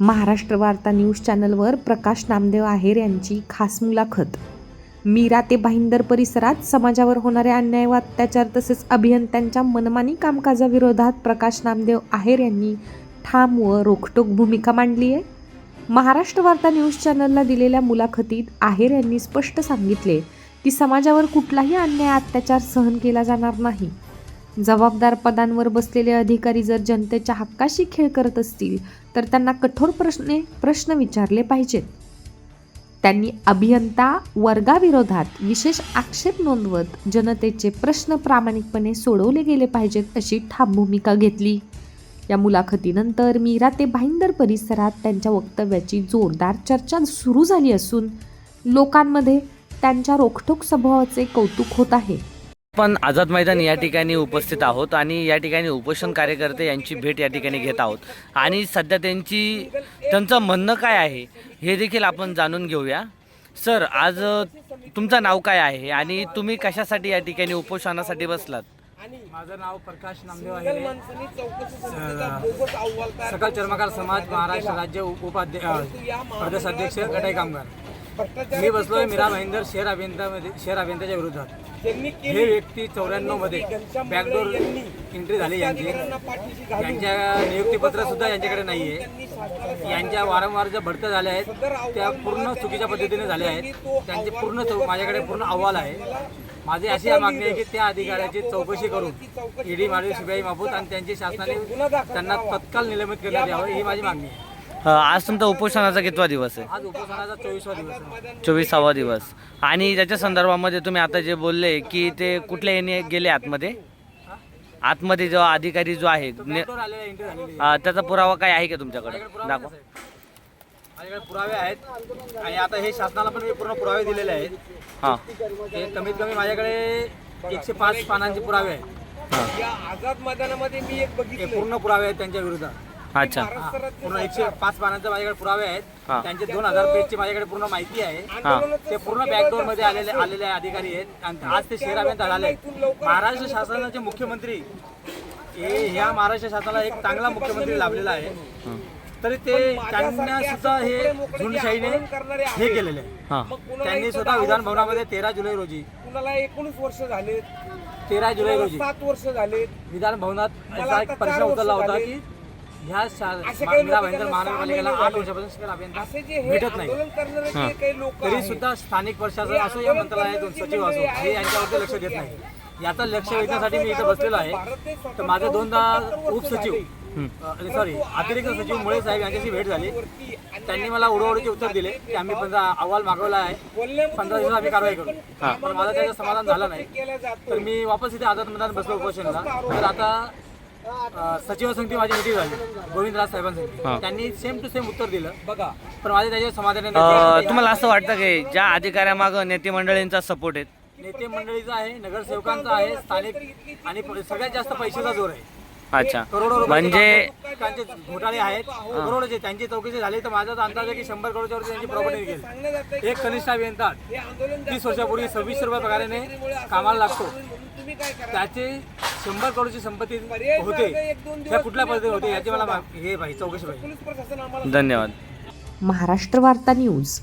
महाराष्ट्र वार्ता न्यूज चॅनलवर प्रकाश नामदेव आहेर यांची खास मुलाखत. मीरा ते भाईंदर परिसरात समाजावर होणारे अन्याय व अत्याचार तसेच अभियंत्यांच्या मनमानी कामकाजाविरोधात प्रकाश नामदेव आहेर यांनी ठाम व रोखटोक भूमिका मांडली आहे. महाराष्ट्र वार्ता न्यूज चॅनलला दिलेल्या मुलाखतीत आहेर यांनी स्पष्ट सांगितले की समाजावर कुठलाही अन्याय अत्याचार सहन केला जाणार नाही. जबाबदार पदांवर बसलेले अधिकारी जर जनतेच्या हक्काशी खेळ करत असतील तर त्यांना कठोर प्रश्ने प्रश्न विचारले पाहिजेत. त्यांनी अभियंता वर्गाविरोधात विशेष आक्षेप नोंदवत जनतेचे प्रश्न प्रामाणिकपणे सोडवले गेले पाहिजेत अशी ठाम भूमिका घेतली. या मुलाखतीनंतर मीरा ते भाईंदर परिसरात त्यांच्या वक्तव्याची जोरदार चर्चा सुरू झाली असून लोकांमध्ये त्यांच्या रोखठोक स्वभावाचे कौतुक होत आहे. आपण आझाद मैदान या ठिकाणी उपस्थित आहोत आणि या ठिकाणी उपोषण कार्यकर्ते यांची भेट या ठिकाणी घेत आहोत. आणि सध्या त्यांची त्यांचं म्हणणं काय आहे हे देखील आपण जाणून घेऊया. सर आज तुमचं नाव काय आहे आणि तुम्ही कशासाठी या ठिकाणी उपोषणासाठी बसलात? माझं नाव प्रकाश नामदेव आहे. सकल चर्मकार समाज महाराष्ट्र राज्य उपाध्यक्ष प्रदेशाध्यक्ष गटाई कामगार. मी बसलोय मीरा भाईंदर शहर अभियंतामध्ये शहर अभियंत्याच्या विरोधात हे व्यक्ती चौऱ्याण्णवमध्ये बॅकडोर एंट्री झाली यांची. यांच्या नियुक्तीपत्र सुद्धा यांच्याकडे नाहीये. यांच्या वारंवार ज्या बढत्या झाल्या आहेत त्या पूर्ण चुकीच्या पद्धतीने झाल्या आहेत. त्यांचे पूर्ण चौ- माझ्याकडे पूर्ण अहवाल आहे. माझी अशी मागणी आहे की त्या अधिकाऱ्याची चौकशी करून ईडी माडवी शिपाई मापूत आणि त्यांची शासनाने त्यांना तत्काल निलंबित करण्यात यावं ही माझी मागणी आहे. आज तुमचा उपोषणाचा कितवा दिवस आहे? आज उपोषणाचा चोवीसवा दिवस आहे. चोवीसावा दिवस. आणि त्याच्या संदर्भामध्ये तुम्ही आता जे बोलले की ते कुठल्या याने गेले आतमध्ये? आतमध्ये जो अधिकारी जो आहे ने- बॅकडोर आलेला एंट्री झालेली आहे. अ, त्याचा पुरावा काय आहे का तुमच्याकडे? माझ्याकडे पुरावे दाखवा. आहेत, साहेब. माझ्याकडे पुरावे आहेत. आणि आता हे शासनाला पण मी पूर्ण पुरावे दिलेले आहेत. हां. हे कमीत कमी माझ्याकडे एकशे पाच पानांचे पुरावे आहेत. हां. या आझाद मैदानामध्ये मी एक हे बघितलं पूर्ण पुरावे आहेत त्यांच्या विरोधात अच्छा. पूर्ण एकशे पाच पानांचे माझ्याकडे पुरावे आहेत. हा. त्यांचे दोन हजार पेजची माझ्याकडे पूर्ण माहिती आहे. हां. ते पूर्ण बॅकडोरमध्ये आलेले आलेले अधिकारी आहेत. आणि आज ते शहर अभियंता झाले महाराष्ट्र शासनाचे मुख्यमंत्री हे ह्या महाराष्ट्र शासनाला एक चांगला मुख्यमंत्री लाभलेला आहे. तरी ते त्यांना सुद्धा हे झुंडशाहीने हे केलेले आहे हां. त्यांनी स्वतः विधान भवनामध्ये तेरा जुलै रोजी. कुणाला एकोणीस वर्ष झाले तेरा जुलै रोजी. सात वर्ष झाले विधान भवनात असा एक प्रश्न उचलला होता की ह्या भाईंदर महानगरपालिकेला आठ वर्षापासून अभियंता भेटत नाही. तरी सुद्धा स्थानिक प्रशासन असो या मंत्रालयातून सचिव असो हे यांच्यावरती लक्ष देत नाही. याचं लक्ष वेधण्यासाठी मी इथं बसलेलो आहे. तर माझे दोनदा उपसचिव सॉरी अतिरिक्त सचिव मुळे साहेब यांच्याशी भेट झाली. त्यांनी मला उडवडीचे उत्तर दिले की आम्ही पंधरा अहवाल मागवला आहे. पंधरा दिवसात आम्ही कारवाई करू. पण माझं त्याचं समाधान झालं नाही. तर मी वापस इथे आझाद मैदान बसलो उपोषणला. तर आता सचिव समिती माझी मिटिंग झाली. गोविंदराज साहेबांसाठी त्यांनी सेम टू सेम उत्तर दिलं. बघा पण माझे त्याच्यावर समाधान नाही. तुम्हाला असं वाटतं की ज्या अधिकाऱ्यामागं नेते मंडळींचा सपोर्ट आहे? नेते मंडळीचा आहे नगरसेवकांचा आहे स्थानिक आणि प- सगळ्यात जास्त पैशाचा जोर आहे. अच्छा. करोडो रुपये म्हणजे त्यांचे घोटाळे आहेत. करोडोचे त्यांची चौकशी झाली तर माझा तर अंदाज आहे की शंभर करोडच्या वरती त्यांची प्रॉपर्टी गेली एक कनिष्ठ अभियंता तीस वर्षापूर्वी सव्वीस रुपये पगाराने कामाला लागतो. त्याचे शंभर करोडची संपत्ती होते. त्या कुठल्या पद्धतीने होते? याची मला हे पाहिजे चौकशी पाहिजे. पोलीस प्रशासन आम्हाला धन्यवाद. महाराष्ट्र वार्ता न्यूज.